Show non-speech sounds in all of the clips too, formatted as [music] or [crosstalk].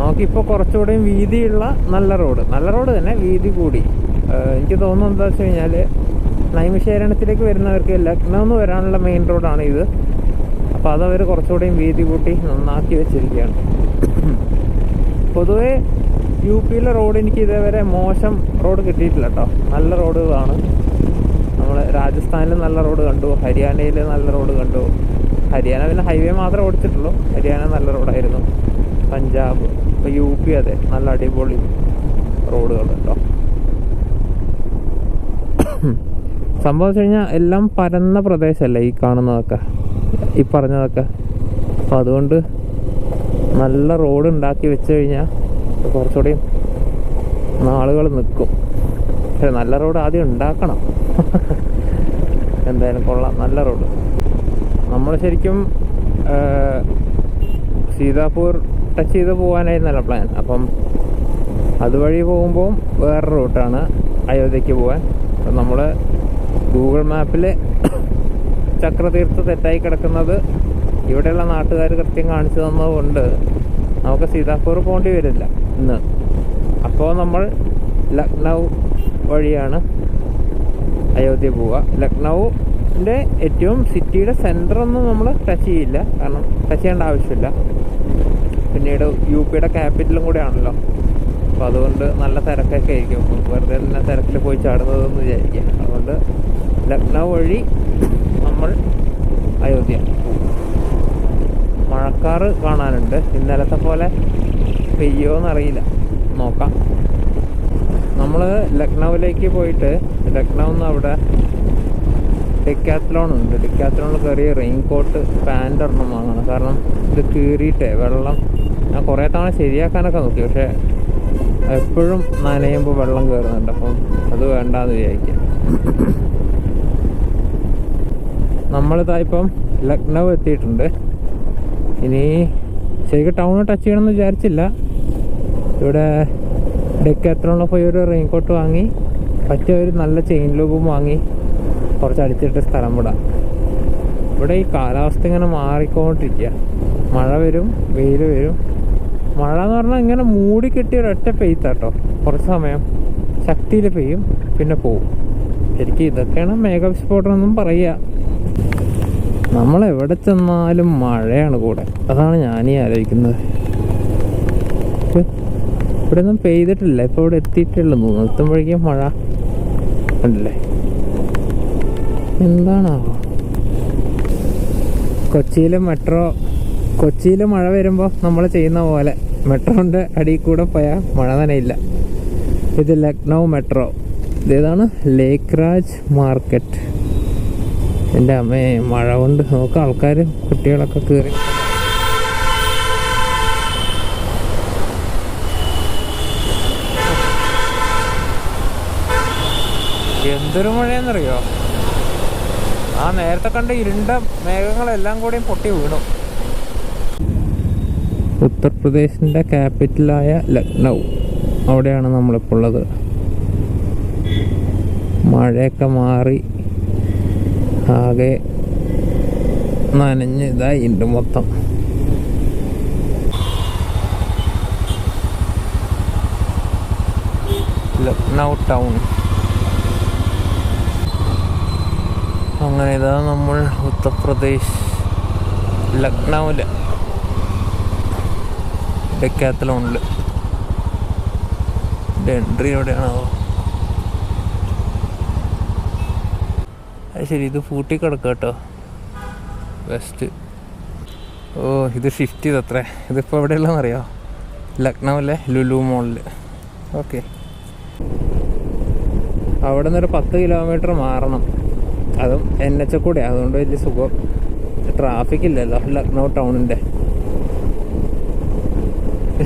നമുക്കിപ്പോൾ കുറച്ചുകൂടെയും വീതിയുള്ള നല്ല റോഡ്. നല്ല റോഡ് തന്നെ വീതി കൂടി. എനിക്ക് തോന്നുന്നത് എന്താ വെച്ച് കഴിഞ്ഞാൽ നൈമിശേരണത്തിലേക്ക് വരുന്നവർക്ക് ലക്നൗന്ന് വരാനുള്ള മെയിൻ റോഡാണ് ഇത്. അപ്പോൾ അതവർ കുറച്ചുകൂടെയും വീതി കൂട്ടി നന്നാക്കി വെച്ചിരിക്കുകയാണ്. പൊതുവേ യു പിയിലെ റോഡ് എനിക്ക് ഇതേവരെ മോശം റോഡ് കിട്ടിയിട്ടില്ല കേട്ടോ നല്ല റോഡുകളാണ്. നമ്മൾ രാജസ്ഥാനിൽ നല്ല റോഡ് കണ്ടു ഹരിയാനയിൽ നല്ല റോഡ് കണ്ടു. ഹരിയാന പിന്നെ ഹൈവേ മാത്രമേ ഓടിച്ചിട്ടുള്ളൂ. ഹരിയാന നല്ല റോഡായിരുന്നു. പഞ്ചാബ് ഇപ്പോൾ യു പി അതെ നല്ല അടിപൊളി റോഡുകൾ കേട്ടോ. സംഭവം വെച്ച് കഴിഞ്ഞാൽ എല്ലാം പരന്ന പ്രദേശമല്ലേ ഈ കാണുന്നതൊക്കെ ഈ പറഞ്ഞതൊക്കെ. അപ്പം അതുകൊണ്ട് നല്ല റോഡ് ഉണ്ടാക്കി വെച്ച് കഴിഞ്ഞാൽ കുറച്ചുകൂടി നാളുകൾ നിൽക്കും പക്ഷെ നല്ല റോഡ് ആദ്യം ഉണ്ടാക്കണം. എന്തായാലും കൊള്ളാം നല്ല റോഡ്. നമ്മൾ ശരിക്കും സീതാപൂർ ടച്ച് ചെയ്ത് പോകാനായിരുന്നല്ലോ പ്ലാൻ അപ്പം അതുവഴി പോകുമ്പോൾ വേറെ റൂട്ടാണ് അയോധ്യയ്ക്ക് പോകാൻ അപ്പം നമ്മൾ ഗൂഗിൾ മാപ്പിൽ [coughs] ചക്രതീർത്ത് തെറ്റായി കിടക്കുന്നത് ഇവിടെയുള്ള നാട്ടുകാർ കൃത്യം കാണിച്ചു തന്നതുകൊണ്ട് നമുക്ക് സീതാപൂർ പോകേണ്ടി വരില്ല ഇന്ന്. അപ്പോൾ നമ്മൾ ലക്നൗ വഴിയാണ് അയോധ്യ പോവുക. ലക്നൗവിന്റെ ഏറ്റവും സിറ്റിയുടെ സെന്ററൊന്നും നമ്മൾ ടച്ച് ചെയ്യില്ല. കാരണം ടച്ച് ചെയ്യേണ്ട ആവശ്യമില്ല. പിന്നീട് യു പിയുടെ ക്യാപിറ്റലും കൂടെ ആണല്ലോ അപ്പോൾ അതുകൊണ്ട് നല്ല തിരക്കൊക്കെ ആയിരിക്കും. അപ്പോൾ വെറുതെ തന്നെ തിരക്കിൽ പോയി ചാടുന്നതെന്ന് വിചാരിക്കുക. അതുകൊണ്ട് ലക്നൗ വഴി നമ്മൾ അയോധ്യ മഴക്കാറ് കാണാനുണ്ട്. ഇന്നലത്തെ പോലെ പെയ്യോന്നറിയില്ല. നോക്കാം. നമ്മൾ ലക്നൗവിലേക്ക് പോയിട്ട് ലക്നൗ നിന്ന് അവിടെ ഡിക്കാത്ലോൺ ഉണ്ട്. ഡിക്കാത്ലോണിൽ കയറി റെയിൻ കോട്ട് പാന്റ് ഒരെണ്ണം വാങ്ങണം. കാരണം ഇത് കീറിയിട്ടേ വെള്ളം ഞാൻ കുറേ തവണ ശരിയാക്കാനൊക്കെ നോക്കി പക്ഷേ എപ്പോഴും നനയുമ്പോൾ വെള്ളം കയറുന്നുണ്ട് അപ്പം അത് വേണ്ടാന്ന് വിചാരിക്കുക. നമ്മളിതാ ഇപ്പം ലക്നൗ എത്തിയിട്ടുണ്ട്. ഇനി ശരിക്കും ടൗൺ ടച്ച് ചെയ്യണമെന്ന് വിചാരിച്ചില്ല. ഇവിടെ ഡെക്കാത്രോണിൽ പോയി ഒരു റെയിൻകോട്ട് വാങ്ങി പറ്റിയ ഒരു നല്ല ചെയിൻ ലൂബും വാങ്ങി കുറച്ച് അടിച്ചിട്ട് സ്ഥലം വിടാം. ഇവിടെ ഈ കാലാവസ്ഥ ഇങ്ങനെ മാറിക്കൊണ്ടിരിക്കുക. മഴ വരും വെയിൽ വരും. മഴ എന്ന് പറഞ്ഞാൽ ഇങ്ങനെ മൂടി കിട്ടിയ ഒരൊറ്റ പെയ്ത്താട്ടോ കുറച്ച് സമയം ശക്തിയിൽ പെയ്യും പിന്നെ പോവും. ശരിക്കും ഇതൊക്കെയാണ് മേഘവിസ്ഫോടനം എന്നും പറയുക. നമ്മൾ എവിടെ ചെന്നാലും മഴയാണ് കൂടെ. അതാണ് ഞാനീ ആലോചിക്കുന്നത്. ഇവിടെ ഒന്നും പെയ്തിട്ടില്ല. ഇപ്പോൾ ഇവിടെ എത്തിയിട്ടുള്ളൂ തോന്നുന്നു എത്തുമ്പോഴേക്കും മഴ ഉണ്ടല്ലേ? എന്താണാവോ? കൊച്ചിയിലെ മെട്രോ കൊച്ചിയിൽ മഴ വരുമ്പോൾ നമ്മൾ ചെയ്യുന്ന പോലെ മെട്രോന്റെ അടിയിൽ കൂടെ പോയാൽ മഴ ഇല്ല ഇത് ലക്നൗ മെട്രോ. ഇതേതാണ് ലേക്ക് രാജ് മാർക്കറ്റ്. എന്റെ അമ്മേ മഴ കൊണ്ട് നോക്ക ആൾക്കാർ കുട്ടികളൊക്കെ കയറി എന്തൊരു മഴയെന്നറിയോ? ആ നേരത്തെ കണ്ട ഇരുണ്ട മേഘങ്ങളെല്ലാം കൂടി പൊട്ടി വീണു. ഉത്തർപ്രദേശിന്റെ ക്യാപിറ്റലായ ലക്നൗ. അവിടെയാണ് നമ്മളിപ്പോൾ ഉള്ളത്. മഴയൊക്കെ മാറി. ആകെ നനഞ്ഞ് ഇതായി ഉണ്ട് മൊത്തം. ലക്നൗ ടൗൺ. അങ്ങനെ ഇതാ നമ്മൾ ഉത്തർപ്രദേശ്. ലക്നൗവിൽ ഡെക്കാത്തലോണിൽ എൻട്രി എവിടെയാണോ? അത് ശരി ഇത് പൂട്ടി കിടക്കുക കേട്ടോ. വെസ്റ്റ് ഓ ഇത് ഷിഫ്റ്റ് ചെയ്തത്രേ. ഇതിപ്പോൾ എവിടെയുള്ളതെന്ന് അറിയാമോ ലക്നൗവിലെ ലുലു മോളിൽ ഓക്കെ. അവിടെ നിന്നൊരു പത്ത് കിലോമീറ്റർ മാറണം. അതും എൻ എച്ച് കൂടെ. അതുകൊണ്ട് വലിയ സുഖം. ട്രാഫിക് ഇല്ലല്ലോ ലക്നൗ ടൗണിന്റെ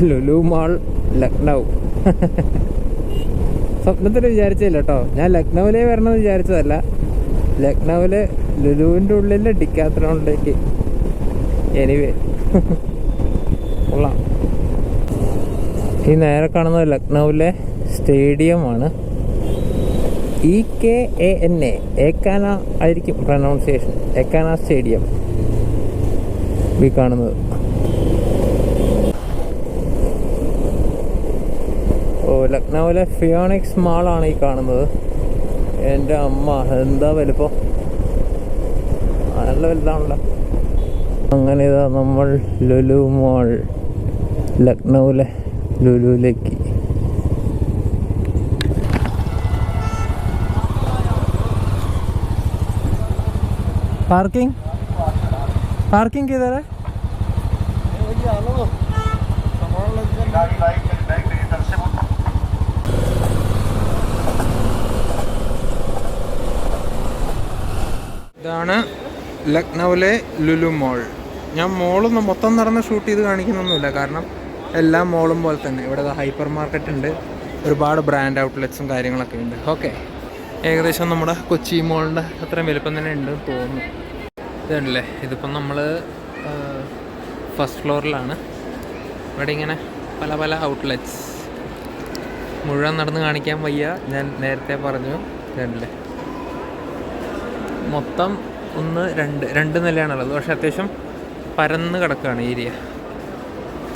ലുലു മാൾ ലക്നൗ. [laughs] സ്വപ്നത്തിൽ വിചാരിച്ചില്ല കേട്ടോ ഞാൻ ലക്നൗവിലേ വരണമെന്ന് വിചാരിച്ചതല്ല. ലക്നൗവിലെ ലുലുവിന്റെ ഉള്ളിൽ ഡിക്കാത്രോണിലേക്ക് എനിവേ [laughs] കൊള്ളാം. ഈ നേരെ കാണുന്നത് ലക്നൗവിലെ സ്റ്റേഡിയമാണ്. E K A N A Ekana ആയിരിക്കും പ്രൊനൗൺസിയേഷൻ ഏക്കാന സ്റ്റേഡിയം. ഈ കാണുന്നത്. ലക്നൗവിലെ ഫിയോണിക്സ് മാളാണ് ഈ കാണുന്നത് എൻ്റെ അമ്മ എന്താ വലുപ്പം നല്ല വലുതാണല്ലോ അങ്ങനെ ഇതാ നമ്മൾ ലുലു മോൾ ലക്നൗവിലെ ലുലുവിലേക്ക് पार्किंग पार्किंग किधर है ഇതാണ് ലക്നൗവിലെ ലുലു മോൾ. ഞാൻ മോളൊന്നും മൊത്തം നടന്ന് ഷൂട്ട് ചെയ്ത് കാണിക്കുന്നൊന്നുമില്ല. കാരണം എല്ലാ മോളും പോലെ തന്നെ. ഇവിടെ ഹൈപ്പർ മാർക്കറ്റ് ഉണ്ട്. ഒരുപാട് ബ്രാൻഡ് ഔട്ട്ലെറ്റ്സും കാര്യങ്ങളൊക്കെ ഉണ്ട്. ഓക്കെ. ഏകദേശം നമ്മുടെ കൊച്ചി മോളിന്റെ അത്രയും വലുപ്പം തന്നെ ഉണ്ട് തോന്നുന്നു. ഇതുണ്ടല്ലേ? ഇതിപ്പം നമ്മൾ ഫസ്റ്റ് ഫ്ലോറിലാണ് ഇവിടെ ഇങ്ങനെ പല പല ഔട്ട്ലെറ്റ്സ്. മുഴുവൻ നടന്ന് കാണിക്കാൻ വയ്യ. ഞാൻ നേരത്തെ പറഞ്ഞു. ഇതുണ്ടല്ലേ? മൊത്തം ഒന്ന് രണ്ട് രണ്ട് നിലയാണുള്ളത്. പക്ഷേ അത്യാവശ്യം പരന്ന് കിടക്കുകയാണ് ഏരിയ.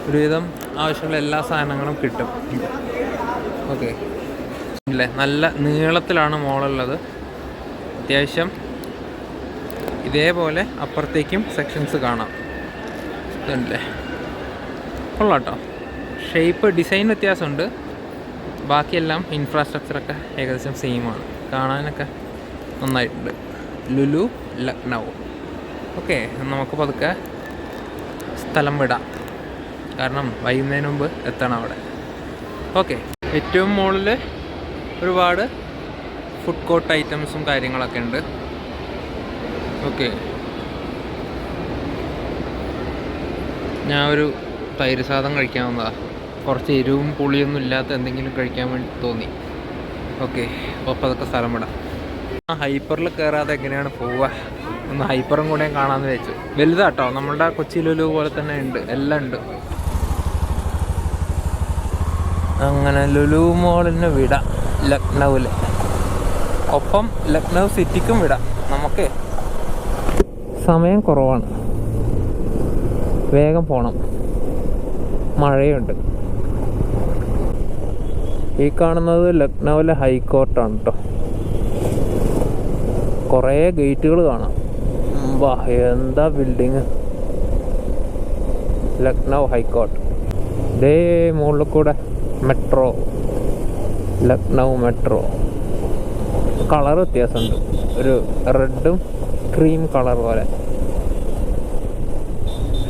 ഒരുവിധം ആവശ്യമുള്ള എല്ലാ സാധനങ്ങളും കിട്ടും. ഓക്കെ. അല്ലേ നല്ല നീളത്തിലാണ് മോളുള്ളത്. അത്യാവശ്യം ഇതേപോലെ അപ്പുറത്തേക്കും സെക്ഷൻസ് കാണാം. ഇതുണ്ടല്ലേ? കൊള്ളാട്ടോ. ഷേപ്പ് ഡിസൈൻ വ്യത്യാസമുണ്ട്. ബാക്കിയെല്ലാം ഇൻഫ്രാസ്ട്രക്ചറൊക്കെ ഏകദേശം സെയിമാണ് കാണാനൊക്കെ നന്നായിട്ടുണ്ട്. ലുലു ലക്നൗ. ഓക്കെ നമുക്ക് പതുക്കെ സ്ഥലം വിടാം. കാരണം വൈകുന്നതിന് മുമ്പ് എത്തണം അവിടെ. ഓക്കെ ഏറ്റവും മുകളിൽ ഒരുപാട് ഫുഡ് കോർട്ട് ഐറ്റംസും കാര്യങ്ങളൊക്കെ ഉണ്ട്. ഓക്കെ. ഞാൻ ഒരു തൈര് സാധനം കഴിക്കാൻ വന്നതാ. കുറച്ച് എരിവും പുളിയൊന്നും ഇല്ലാത്ത എന്തെങ്കിലും കഴിക്കാൻ വേണ്ടി തോന്നി. ഓക്കെ അപ്പോൾ അതൊക്കെ സ്ഥലം വിടാം. ഹൈപ്പറിൽ കയറാതെ എങ്ങനെയാണ് പോവുക? ഒന്ന് ഹൈപ്പറും കൂടെ കാണാമെന്ന് വെച്ചു വലുതാട്ടോ. നമ്മളുടെ കൊച്ചി ലുലു പോലെ തന്നെ ഉണ്ട്. എല്ലാം ഉണ്ട്. അങ്ങനെ ലുലു മോളിന് വിടാം. ലക്നൗവിൽ ഒപ്പം ലക്നൗ സിറ്റിക്കും വിടാം. നമുക്ക് സമയം കുറവാണ്. വേഗം പോണം. മഴയുണ്ട്. ഈ കാണുന്നത് ലക്നൗവിലെ ഹൈക്കോർട്ടാണ് കേട്ടോ കുറേ ഗേറ്റുകൾ കാണാം. വാ എന്താ ബിൽഡിങ് ലക്നൗ ഹൈക്കോർട്ട് ഇതേ മുകളിൽ കൂടെ മെട്രോ ലക്നൗ മെട്രോ കളർ വ്യത്യാസമുണ്ട്. ഒരു റെഡും ക്രീം കളർ പോലെ.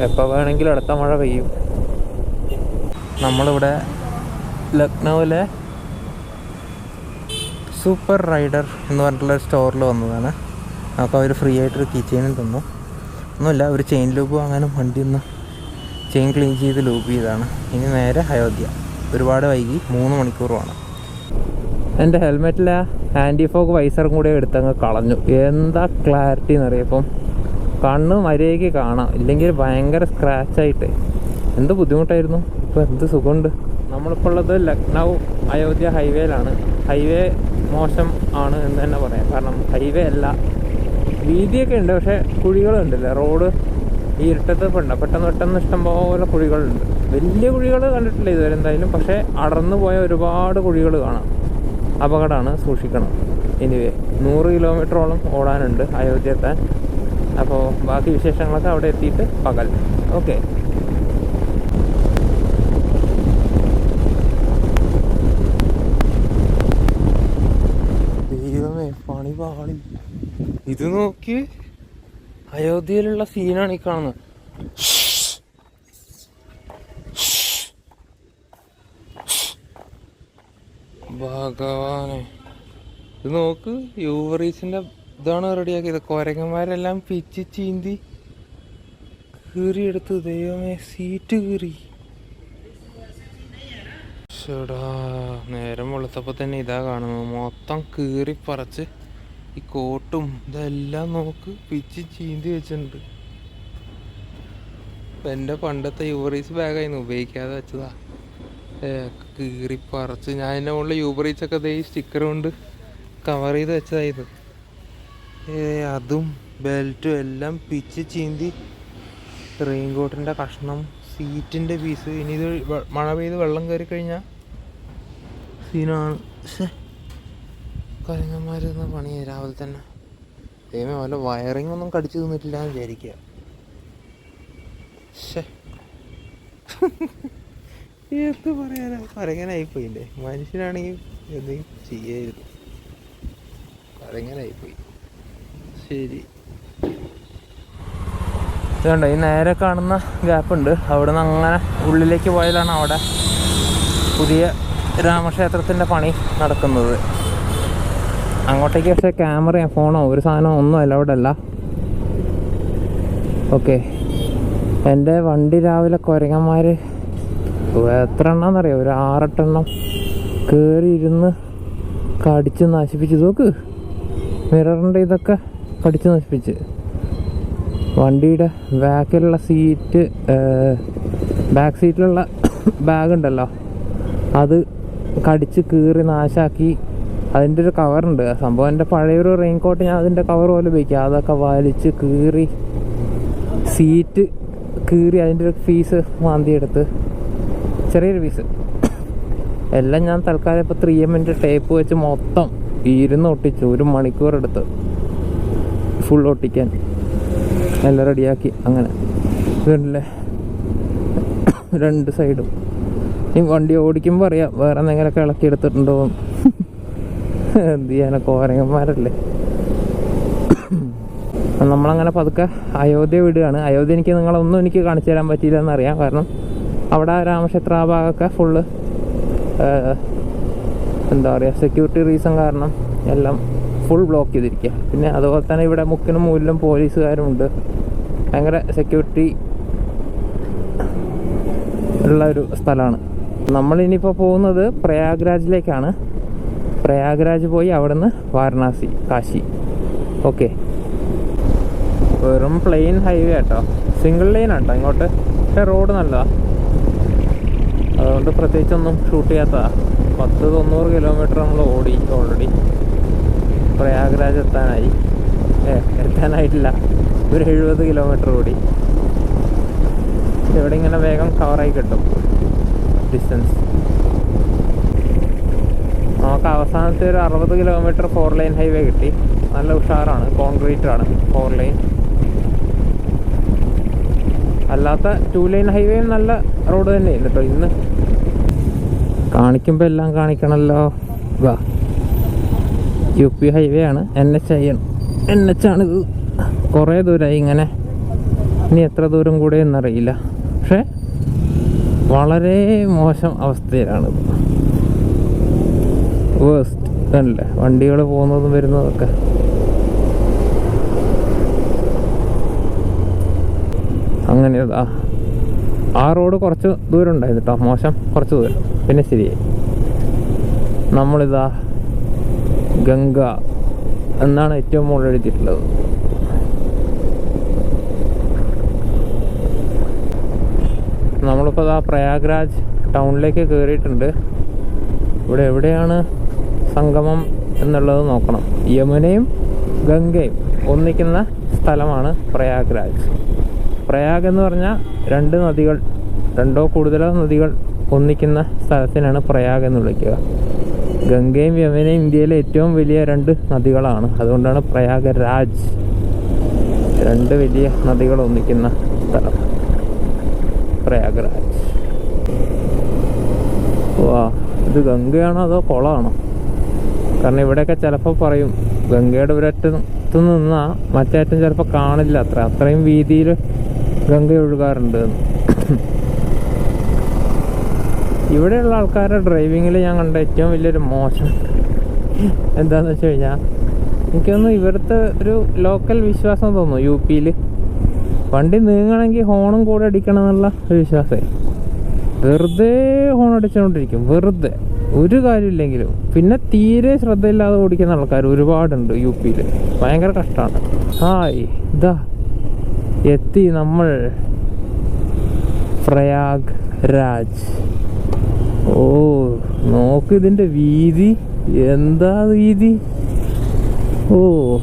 എപ്പോൾ വേണമെങ്കിലും അടുത്ത മഴ പെയ്യും. നമ്മളിവിടെ ലക്നൗവിലെ സൂപ്പർ റൈഡർ എന്ന് പറഞ്ഞിട്ടുള്ള ഒരു സ്റ്റോറിൽ വന്നതാണ്. അപ്പോൾ അവർ ഫ്രീ ആയിട്ടൊരു കീ ചെയിനും തന്നു. ഒന്നുമില്ല ഒരു ചെയിൻ ലൂബ് വാങ്ങാനും വണ്ടി ഒന്ന് ചെയിൻ ക്ലീൻ ചെയ്ത് ലൂബ് ചെയ്താണ് ഇനി നേരെ അയോധ്യ. ഒരുപാട് വൈകി മൂന്ന് മണിക്കൂറുമാണ്. എന്റെ ഹെൽമെറ്റിലെ ആന്റി ഫോഗ് വൈസറും കൂടെ എടുത്തങ്ങ് കളഞ്ഞു. എന്താ ക്ലാരിറ്റി എന്നറിയപ്പം കണ്ണ് മര്യാദയ്ക്ക് കാണാം. ഇല്ലെങ്കിൽ ഭയങ്കര സ്ക്രാച്ചായിട്ട് എന്ത് ബുദ്ധിമുട്ടായിരുന്നു? ഇപ്പോൾ എന്ത് സുഖമുണ്ട്? നമ്മളിപ്പോൾ ഉള്ളത് ലക്നൗ അയോധ്യ ഹൈവേയിലാണ് ഹൈവേ മോശം ആണ് എന്ന് തന്നെ പറയാം. കാരണം ഹൈവേ അല്ല. വീതിയൊക്കെ ഉണ്ട് പക്ഷേ കുഴികളുണ്ടല്ലേ? റോഡ് ഈ ഇരുട്ടത്ത് പെണ്ണ പെട്ടെന്ന് പെട്ടെന്ന് ഇഷ്ടം പോലെ കുഴികളുണ്ട്. വലിയ കുഴികൾ കണ്ടിട്ടില്ല ഇതുവരെ എന്തായാലും. പക്ഷേ അടർന്നു പോയ ഒരുപാട് കുഴികൾ കാണാം. അപകടമാണ് സൂക്ഷിക്കണം. എനിവേ നൂറ് കിലോമീറ്ററോളം ഓടാനുണ്ട് അയോധ്യ എത്താൻ അപ്പോൾ ബാക്കി വിശേഷങ്ങളൊക്കെ അവിടെ എത്തിയിട്ട് പകൽ. ഓക്കെ ദൈവമേ പണി പാളി ഇത് നോക്കി. അയോധ്യയിലുള്ള സീനാണ് ഈ കാണുന്നത്. ഭഗവാനെ. ഇത് നോക്ക് യൂവറീസിന്റെ ഇതാണ് റെഡിയാക്കിയത്. കൊരങ്ങന്മാരെല്ലാം പിച്ച് ചീന്തി കീറിയെടുത്ത് ദൈവമേ സീറ്റ് കീറി. ചേടാ നേരം വെളുത്തപ്പോൾ തന്നെ ഇതാ കാണുന്നത്. മൊത്തം കീറി പറിച്ച് ഈ കോട്ടും ഇതെല്ലാം നോക്ക് പിച്ച് ചീന്തി വെച്ചിട്ടുണ്ട്. ഇപ്പം എന്റെ പണ്ടത്തെ യൂബറീസ് ബാഗായിരുന്നു ഉപയോഗിക്കാതെ വെച്ചതാ. കീറി പറിച്ച്. ഞാൻ എന്റെ മുകളിൽ യൂബറീസ് ഒക്കെ ദേ ഈ സ്റ്റിക്കർ കൊണ്ട് കവർ ചെയ്ത് ഏ അതും ബെൽറ്റും എല്ലാം പിച്ച് ചീന്തി. റെയിൻകോട്ടിന്റെ കഷ്ണം സീറ്റിന്റെ പീസ് ഇനി ഇത് മഴ പെയ്ത് വെള്ളം കയറി കഴിഞ്ഞാൽ സീനാണ് പക്ഷേ പണി രാവിലെ തന്നെ. ദൈവം വല്ല വയറിംഗ് ഒന്നും കടിച്ചു തിന്നിട്ടില്ല എന്ന് വിചാരിക്കുക. എന്ത് പറയാനാ? കൊരങ്ങനായിപ്പോയില്ലേ? മനുഷ്യനാണെങ്കിൽ എന്തെങ്കിലും ചെയ്യായിരുന്നു. കൊരങ്ങനായിപ്പോയി. ശരി. ഈ നേരെ കാണുന്ന ഗ്യാപ്പ് ഉണ്ട്. അവിടെ നിന്ന് അങ്ങനെ ഉള്ളിലേക്ക് പോയാലാണ് അവിടെ പുതിയ രാമക്ഷേത്രത്തിന്റെ പണി നടക്കുന്നത്. അങ്ങോട്ടേക്ക് പക്ഷേ ക്യാമറയോ ഫോണോ ഒരു സാധനമോ ഒന്നും അവിടെ അല്ല. ഓക്കെ എന്റെ വണ്ടി രാവിലെ കുരങ്ങന്മാർ എത്ര എണ്ണമെന്നറിയോ ഒരു ആറെട്ടെണ്ണം കയറി ഇരുന്ന് കടിച്ച് നശിപ്പിച്ച്. നോക്ക്. മിററിന്റെ ഇതൊക്കെ കടിച്ച് നശിപ്പിച്ച്. വണ്ടിയുടെ ബാക്കിലുള്ള സീറ്റ് ബാക്ക് സീറ്റിലുള്ള ബാഗ് ഉണ്ടല്ലോ. അത് കടിച്ച് കീറി നാശാക്കി അതിന്റെ ഒരു കവറുണ്ട് സംഭവം എന്റെ പഴയൊരു റെയിൻ കോട്ട് ഞാൻ അതിന്റെ കവർ പോലെ ഉപയോഗിക്കുക അതൊക്കെ വലിച്ച് കീറി സീറ്റ് കീറി അതിന്റെ ഒരു ഫീസ് മാന്തിയെടുത്ത്. ചെറിയൊരു പീസ് എല്ലാം ഞാൻ തൽക്കാലം ഇപ്പോൾ ത്രീ എമ്മിന്റെ ടേപ്പ് വെച്ച് മൊത്തം ഇരുന്ന് ഒട്ടിച്ചു. ഒരു മണിക്കൂർ എടുത്ത് ഫുൾ ഒട്ടിക്കാൻ. എല്ലാം റെഡിയാക്കി അങ്ങനെ. ഇതുണ്ടല്ലേ? രണ്ട് സൈഡും ഈ വണ്ടി ഓടിക്കുമ്പോൾ അറിയാം വേറെ എന്തെങ്കിലുമൊക്കെ ഇളക്കി എടുത്തിട്ടുണ്ടോ എന്ത് ചെയ്യാനോ? കോരങ്ങന്മാരല്ലേ? നമ്മളങ്ങനെ പതുക്കെ അയോധ്യ വിടുകയാണ്. അയോധ്യ എനിക്ക് നിങ്ങളൊന്നും എനിക്ക് കാണിച്ചു തരാൻ പറ്റിയില്ല എന്നറിയാം കാരണം അവിടെ രാമക്ഷേത്ര ആ ഭാഗമൊക്കെ ഫുള്ള് എന്താ പറയുക സെക്യൂരിറ്റി റീസൺ കാരണം എല്ലാം ഫുൾ ബ്ലോക്ക് ചെയ്തിരിക്കുക പിന്നെ അതുപോലെ തന്നെ ഇവിടെ മുക്കിനും മൂലിലും പോലീസുകാരുമുണ്ട് ഭയങ്കര സെക്യൂരിറ്റി ഉള്ള ഒരു സ്ഥലമാണ്. നമ്മളിനിപ്പോൾ പോകുന്നത് പ്രയാഗ്രാജിലേക്കാണ്. പ്രയാഗ്രാജ് പോയി അവിടുന്ന് വാരണാസി കാശി. ഓക്കെ. വെറും പ്ലെയിൻ ഹൈവേ ആട്ടോ. സിംഗിൾ ലൈൻ ആട്ടോ ഇങ്ങോട്ട്. പക്ഷേ റോഡ് നല്ലതാണ് അതുകൊണ്ട് പ്രത്യേകിച്ചൊന്നും ഷൂട്ട് ചെയ്യാത്തതാ. പത്ത് തൊണ്ണൂറ് കിലോമീറ്റർ നമ്മൾ ഓടി ഓൾറെഡി പ്രയാഗ്രാജ് എത്താനായി. എത്താനായിട്ടില്ല. ഒരു എഴുപത് കിലോമീറ്റർ ഓടി. ഇവിടെ ഇങ്ങനെ വേഗം കവറായി കിട്ടും. ഡിസ്റ്റൻസ് നമുക്ക് അവസാനത്തെ ഒരു അറുപത് കിലോമീറ്റർ ഫോർ ലൈൻ ഹൈവേ കിട്ടി. നല്ല ഉഷാറാണ്. കോൺക്രീറ്റ് ആണ് ഫോർ ലൈൻ അല്ലാത്ത ടു ലൈൻ ഹൈവേ നല്ല റോഡ് തന്നെയാണ് കേട്ടോ ഇന്ന്. കാണിക്കുമ്പോൾ എല്ലാം കാണിക്കണമല്ലോ വാ. യു പി ഹൈവേ ആണ്. എൻ എച്ച് ഐ ആണ് എൻ എച്ച് ആണിത് കുറേ ദൂരമായി ഇങ്ങനെ. ഇനി എത്ര ദൂരം കൂടെ എന്നറിയില്ല. പക്ഷേ വളരെ മോശം അവസ്ഥയിലാണിത്. വേസ്റ്റ് അല്ലേ? വണ്ടികൾ പോകുന്നതും വരുന്നതൊക്കെ. അങ്ങനെ ആ ആ റോഡ് കുറച്ച് ദൂരം ഉണ്ടായിരുന്നു കേട്ടോ മോശം കുറച്ച് ദൂരം. പിന്നെ ശരിയായി നമ്മളിതാ ഗംഗ എന്നാണ് ഏറ്റവും മുകളിൽ എഴുതിയിട്ടുള്ളത്. നമ്മളിപ്പോൾ ഇതാ പ്രയാഗ്രാജ് ടൗണിലേക്ക് കയറിയിട്ടുണ്ട് ഇവിടെ എവിടെയാണ് സംഗമം എന്നുള്ളത് നോക്കണം. യമുനയും ഗംഗയും ഒന്നിക്കുന്ന സ്ഥലമാണ് പ്രയാഗ്രാജ്. പ്രയാഗ് എന്ന് പറഞ്ഞാൽ രണ്ട് നദികൾ രണ്ടോ കൂടുതലോ നദികൾ ഒന്നിക്കുന്ന സ്ഥലത്തിനാണ് പ്രയാഗ് എന്ന് വിളിക്കുക. ഗംഗയും യമുനയും ഇന്ത്യയിലെ ഏറ്റവും വലിയ രണ്ട് നദികളാണ്. അതുകൊണ്ടാണ് പ്രയാഗരാജ്. രണ്ട് വലിയ നദികൾ ഒന്നിക്കുന്ന സ്ഥലം. പ്രയാഗ്രാജ്. വാ ഇത് ഗംഗയാണോ അതോ കുളമാണോ? കാരണം ഇവിടെയൊക്കെ ചിലപ്പോൾ പറയും ഗംഗയുടെ ഒരറ്റത്ത് നിന്നാൽ മറ്റേ അറ്റം ചിലപ്പോൾ കാണില്ല. അത്ര അത്രയും വീതിയിൽ ഗംഗ ഒഴുകാറുണ്ട്. ഇവിടെയുള്ള ആൾക്കാരുടെ ഡ്രൈവിങ്ങിൽ ഞാൻ കണ്ട ഏറ്റവും വലിയൊരു മോശം എന്താണെന്ന് വെച്ച് കഴിഞ്ഞാൽ എനിക്കൊന്ന് ഇവിടുത്തെ ഒരു ലോക്കൽ വിശ്വാസം തോന്നുന്നു യു പിയിൽ വണ്ടി നീങ്ങണമെങ്കിൽ ഹോണും കൂടെ അടിക്കണം എന്നുള്ള ഒരു വിശ്വാസമേ വെറുതെ ഹോൺ അടിച്ചുകൊണ്ടിരിക്കും വെറുതെ. ഒരു കാര്യമില്ലെങ്കിലും. പിന്നെ തീരെ ശ്രദ്ധയില്ലാതെ ഓടിക്കുന്ന ആൾക്കാർ ഒരുപാടുണ്ട് യു പിയിൽ ഭയങ്കര കഷ്ടമാണ് ഹായ് ഇതാ. എത്തി നമ്മൾ പ്രയാഗ് രാജ്. ഓ നോക്ക് ഇതിന്റെ വീതി. എന്താ വീതി? ഓ.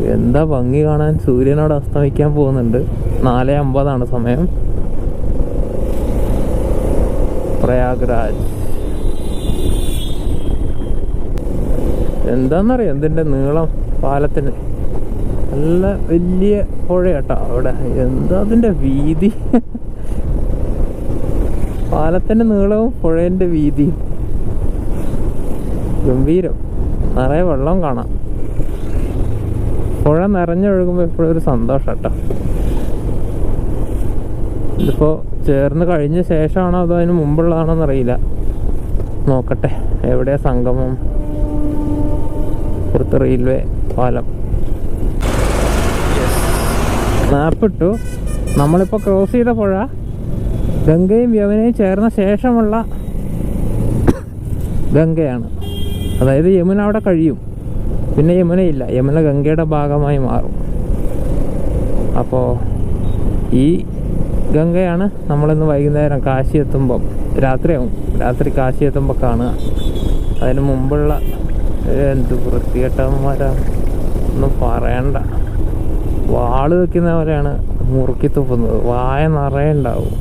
എന്താ ഭംഗി കാണാൻ? സൂര്യനോട് അസ്തമിക്കാൻ പോകുന്നുണ്ട്. നാല് അമ്പതാണ് സമയം. പ്രയാഗ്രാജ്. എന്താണെന്നറിയാം എന്തിന്റെ നീളം പാലത്തിന് നല്ല വലിയ പുഴയാട്ടോ അവിടെ. എന്താ അതിന്റെ വീതി? പാലത്തിന്റെ നീളവും പുഴേന്റെ വീതിയും. ഗംഭീരം. നിറയെ വെള്ളം കാണാം. പുഴ നിറഞ്ഞൊഴുകുമ്പോൾ എപ്പോഴും ഒരു സന്തോഷം കേട്ടോ ഇതിപ്പോ ചേർന്ന് കഴിഞ്ഞ ശേഷമാണോ അതോ അതിന് മുമ്പുള്ളതാണോ എന്നറിയില്ല നോക്കട്ടെ എവിടെയാ സംഗമം? പുറത്ത് റെയിൽവേ പാലം. മാപ്പ് ഇട്ടു നമ്മളിപ്പോൾ ക്രോസ് ചെയ്ത പുഴ ഗംഗയും യമുനയും ചേർന്ന ശേഷമുള്ള ഗംഗയാണ്. അതായത് യമുന അവിടെ കഴിയും. പിന്നെ യമുനയില്ല. യമുന ഗംഗയുടെ ഭാഗമായി മാറും. അപ്പോൾ ഈ ഗംഗയാണ് നമ്മളിന്ന് വൈകുന്നേരം കാശി എത്തുമ്പം രാത്രിയാവും. രാത്രി കാശി എത്തുമ്പോൾ കാണുക. അതിന് മുമ്പുള്ള എന്ത് വൃത്തികെട്ടവന്മാരാണ്? ഒന്നും പറയണ്ട. വാൾ വെക്കുന്നവരെയാണ് മുറുക്കി തുപ്പുന്നത്. വായ നിറയെ ഉണ്ടാവും.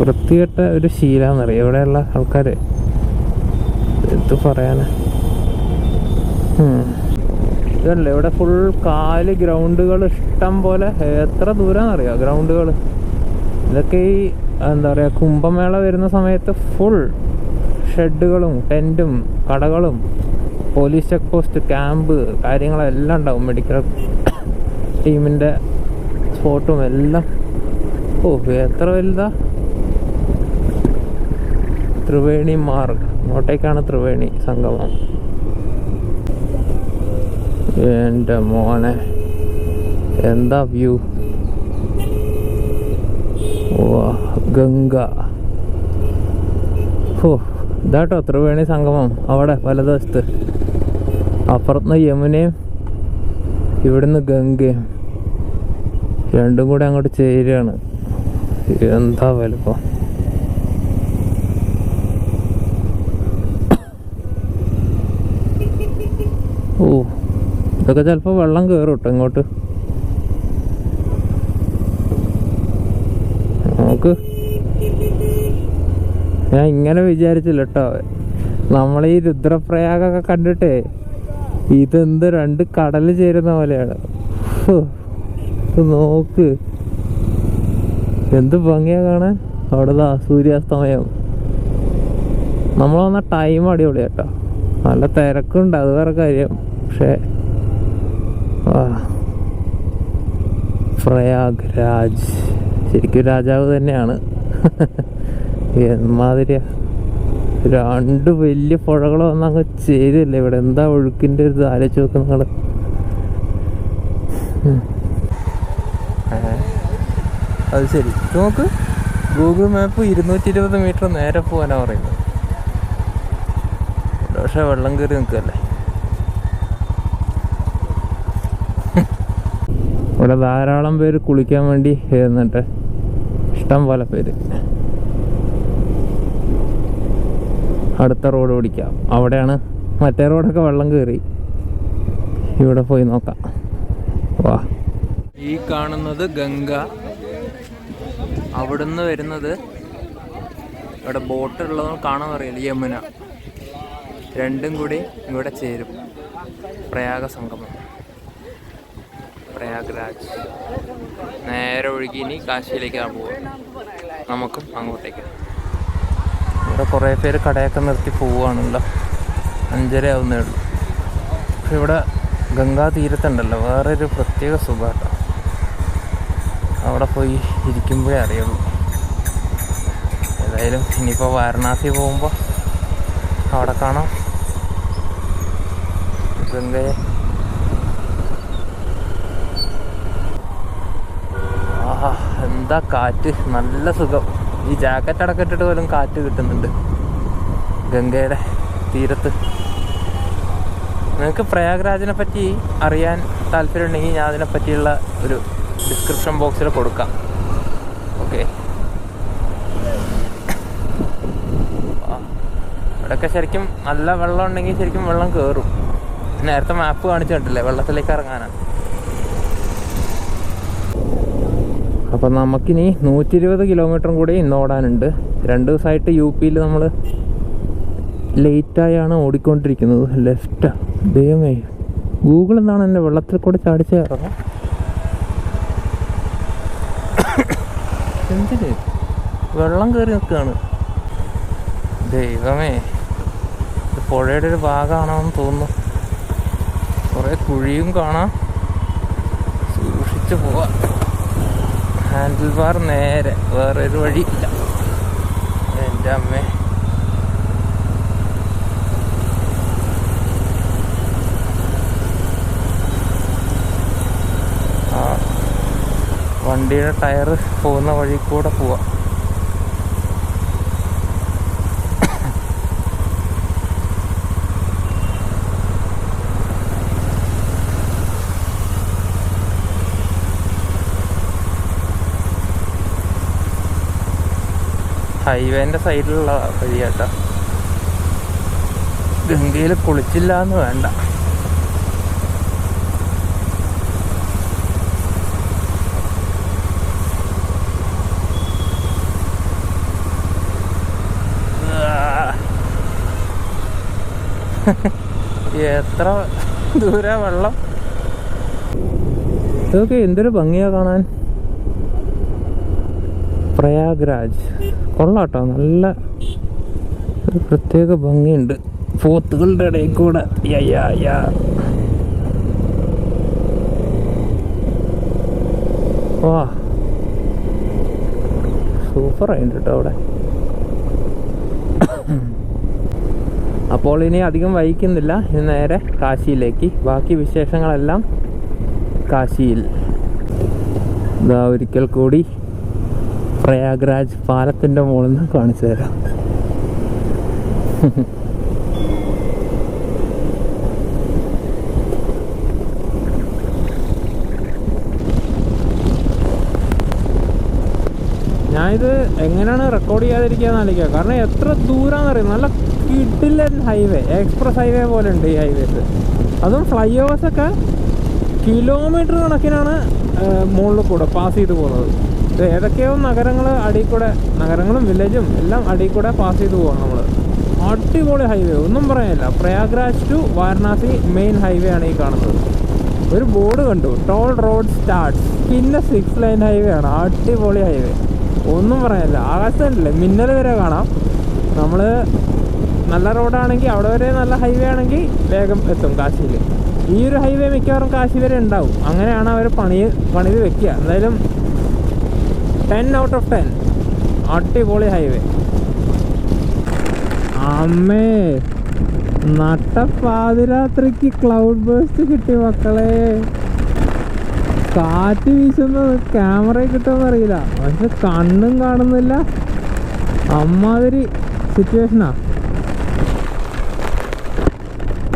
വൃത്തികെട്ട ഒരു ശീലാന്നറിയാം? ഇവിടെയുള്ള ആൾക്കാർ എന്ത് പറയാനാ. ഇതല്ലേ ഇവിടെ ഫുൾ കാൽ ഗ്രൗണ്ടുകൾ ഇഷ്ടം പോലെ. എത്ര ദൂരം അറിയാം ഗ്രൗണ്ടുകൾ ഇതൊക്കെ ഈ എന്താ പറയുക കുംഭമേള വരുന്ന സമയത്ത് ഫുൾ ഷെഡുകളും ടെന്റും കടകളും പോലീസ് ചെക്ക് പോസ്റ്റ് ക്യാമ്പ് കാര്യങ്ങളെല്ലാം ഉണ്ടാവും. മെഡിക്കൽ ടീമിന്റെ സ്പോട്ടും എല്ലാം. ഓ എത്ര വലുതാ? ത്രിവേണി മാർഗ് ഇങ്ങോട്ടേക്കാണ് ത്രിവേണി സംഗമം. എന്റെ മോനെ. എന്താ വ്യൂ? വാ ഗംഗ. ഓ ഇതാട്ടോ ത്രിവേണി സംഗമം? അവിടെ വലതുവശത്ത്. അപ്പുറത്തുനിന്ന് യമുനയും ഇവിടുന്ന് ഗംഗയും. രണ്ടും കൂടെ അങ്ങോട്ട് ചേരുകയാണ്. എന്താ വലുപ്പം ഓ ഇതൊക്കെ ചിലപ്പോൾ വെള്ളം കയറും കേട്ടോ ഇങ്ങോട്ട്. നമുക്ക് ഞാൻ ഇങ്ങനെ വിചാരിച്ചില്ല കേട്ടോ നമ്മൾ ഈ രുദ്രപ്രയാഗമൊക്കെ കണ്ടിട്ടേ ഇതെന്ത് രണ്ട് കടൽ ചേരുന്ന പോലെയാണ്. നോക്ക്. എന്ത് ഭംഗിയാ കാണാൻ. അവിടെ ദാ സൂര്യാസ്തമയം. നമ്മൾ വന്ന ടൈം അടിപൊളി കേട്ടോ നല്ല തിരക്കുണ്ട് അത് വേറെ കാര്യം. പക്ഷേ പ്രയാഗ് രാജ് ശരിക്കും രാജാവ് തന്നെയാണ്. എന്മാതിരിയാ. രണ്ട് വലിയ പുഴകൾ വന്ന് അങ്ങ് ചെയ്തില്ല ഇവിടെ? എന്താ ഒഴുക്കിന്റെ ഒരു ആലോചിച്ച് നോക്ക് നിങ്ങൾ? അത് ശരി. നോക്ക്. ഗൂഗിൾ മാപ്പ് ഇരുന്നൂറ്റി ഇരുപത് മീറ്റർ നേരെ പോകാനാ പറയുന്നത്. പക്ഷെ വെള്ളം കയറി നിൽക്കല്ലേ ഇവിടെ ധാരാളം പേര് കുളിക്കാൻ വേണ്ടി എന്നിട്ട് ഇഷ്ടം പോലെ പേര്. അടുത്ത റോഡ് പിടിക്കാം അവിടെയാണ് മറ്റേ റോഡൊക്കെ വെള്ളം കയറി ഇവിടെ പോയി നോക്കാം. വാ. ഈ കാണുന്നത് ഗംഗ. അവിടുന്ന് വരുന്നത് ഇവിടെ ബോട്ട് ഉള്ളത് കാണാൻ അറിയില്ല. യമുന. രണ്ടും കൂടി ഇവിടെ ചേരും. പ്രയാഗ സംഗമം. പ്രയാഗ്രാജ് നേരെ ഒഴുകി ഇനി കാശിയിലേക്കാണ് പോവുക നമുക്കും അങ്ങോട്ടേക്ക്. ഇവിടെ കുറേ പേര് കടയൊക്കെ നിർത്തി പോവുകയാണല്ലോ അഞ്ചര ആവുന്നേ ഉള്ളൂ. പക്ഷെ ഇവിടെ ഗംഗാ തീരത്തുണ്ടല്ലോ വേറൊരു പ്രത്യേക സുഖമാട്ടോ അവിടെ പോയി ഇരിക്കുമ്പോഴേ അറിയുള്ളൂ. ഏതായാലും ഇനിയിപ്പോൾ വാരണാസി പോകുമ്പോൾ അവിടെ കാണാം. ഗംഗയെ എന്താ കാറ്റ്. നല്ല സുഖം. ഈ ജാക്കറ്റ് അടക്കം ഇട്ടിട്ട് പോലും കാറ്റ് കിട്ടുന്നുണ്ട്. ഗംഗയുടെ തീരത്ത്. നിങ്ങൾക്ക് പ്രയാഗ്രാജിനെ പറ്റി അറിയാൻ താല്പര്യമുണ്ടെങ്കിൽ ഞാൻ അതിനെ പറ്റിയുള്ള ഒരു ഡിസ്ക്രിപ്ഷൻ ബോക്സിൽ കൊടുക്കാം. ഓക്കെ ഇവിടെയൊക്കെ ശരിക്കും നല്ല വെള്ളം ഉണ്ടെങ്കിൽ ശരിക്കും വെള്ളം കയറും നേരത്തെ മാപ്പ് കാണിച്ചു കണ്ടില്ലേ? വെള്ളത്തിലേക്ക് ഇറങ്ങാനാണ്. അപ്പം നമുക്കിനി നൂറ്റി ഇരുപത് കിലോമീറ്ററും കൂടി ഇന്ന് ഓടാനുണ്ട്. രണ്ട് ദിവസമായിട്ട് യു പിയിൽ നമ്മൾ ലേറ്റായാണ് ഓടിക്കൊണ്ടിരിക്കുന്നത്. ലെഫ്റ്റ് ദൈവമേ. ഗൂഗിൾ എന്താണ് എന്നെ വെള്ളത്തിൽ കൂടെ ചാടിച്ച് കയറുന്നത് എന്തിന്? വെള്ളം കയറി നിൽക്കുകയാണ്. ദൈവമേ. പുഴയുടെ ഒരു ഭാഗമാണെന്ന് തോന്നുന്നു. കുറേ കുഴിയും കാണാം. സൂക്ഷിച്ചു പോവാ. ഹാൻഡിൽ ബാർ നേരെ വേറെ ഒരു വഴി ഇല്ല എന്റെ അമ്മേ. വണ്ടിയുടെ ടയർ പോകുന്ന വഴി കൂടെ പോവാ. ഹൈവേന്റെ സൈഡിലുള്ള വഴിയാട്ടോ ഗംഗയിൽ കുളിച്ചില്ല എന്ന് വേണ്ട. എത്ര ദൂര വെള്ളം? ഇതൊക്കെ എന്തൊരു ഭംഗിയാ കാണാൻ. പ്രയാഗ്രാജ്. കൊള്ളാട്ടോ നല്ല ഒരു പ്രത്യേക ഭംഗിയുണ്ട്. പോത്തുകളുടെ ഇടയിൽ കൂടെ. വാ. സൂപ്പർ ആയിട്ട് കേട്ടോ അവിടെ. അപ്പോൾ ഇനി അധികം വൈകുന്നില്ല ഇനി നേരെ കാശിയിലേക്ക്. ബാക്കി വിശേഷങ്ങളെല്ലാം കാശിയിൽ. ഇതാ ഒരിക്കൽ കൂടി. പ്രയാഗ്രാജ് പാലത്തിന്റെ മുകളിൽ നിന്ന് കാണിച്ചു തരാം. ഞാനിത് എങ്ങനെയാണ് റെക്കോർഡ് ചെയ്യാതിരിക്കുക ആലോചിക്കുക. കാരണം എത്ര ദൂരാന്ന് അറിയാം നല്ല കിഡിലൻ ഹൈവേ എക്സ്പ്രസ് ഹൈവേ പോലെ ഉണ്ട് ഈ ഹൈവേസ് അതും ഫ്ലൈ ഓവേഴ്സൊക്കെ കിലോമീറ്റർ കണക്കിനാണ് മുകളിൽ കൂടെ പാസ് ചെയ്ത് പോകുന്നത്. ഏതൊക്കെയോ നഗരങ്ങൾ അടിയിൽ കൂടെ നഗരങ്ങളും വില്ലേജും എല്ലാം അടിയിൽ കൂടെ പാസ് ചെയ്ത് പോകാം നമ്മൾ അടിപൊളി ഹൈവേ ഒന്നും പറയാനില്ല. Prayagraj to Varanasi main highway ആണ് ഈ കാണുന്നത്. ഒരു ബോർഡ് കണ്ടു. ടോൾ റോഡ് സ്റ്റാർട്ട് പിന്നെ സിക്സ് ലൈൻ ഹൈവേ ആണ്. അടിപൊളി ഹൈവേ ഒന്നും പറയാനില്ല. ആകാശത്തല്ലേ മിന്നൽ വരെ കാണാം. നമ്മൾ നല്ല റോഡാണെങ്കിൽ അവിടെ വരെ നല്ല ഹൈവേ ആണെങ്കിൽ വേഗം എത്തും കാശിയിൽ ഈ ഒരു ഹൈവേ മിക്കവാറും കാശി വരെ ഉണ്ടാവും. അങ്ങനെയാണ് അവർ പണി പണിത് വെക്കുക. എന്തായാലും ടെൻ ഔട്ട് ഓഫ് ടെൻ. അടിപൊളി ഹൈവേ. അമ്മേ നട്ടപ്പാതിരാത്രിക്ക് ക്ലൗഡ് ബേസ്റ്റ് കിട്ടി മക്കളെ. കാറ്റ് വീശുന്നത് ക്യാമറ കിട്ടുമെന്ന് അറിയില്ല. പക്ഷെ കണ്ണും കാണുന്നില്ല. അമ്മാതിരി സിറ്റുവേഷനാ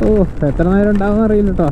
ഓ എത്ര നേരം ഉണ്ടാവും അറിയില്ല കേട്ടോ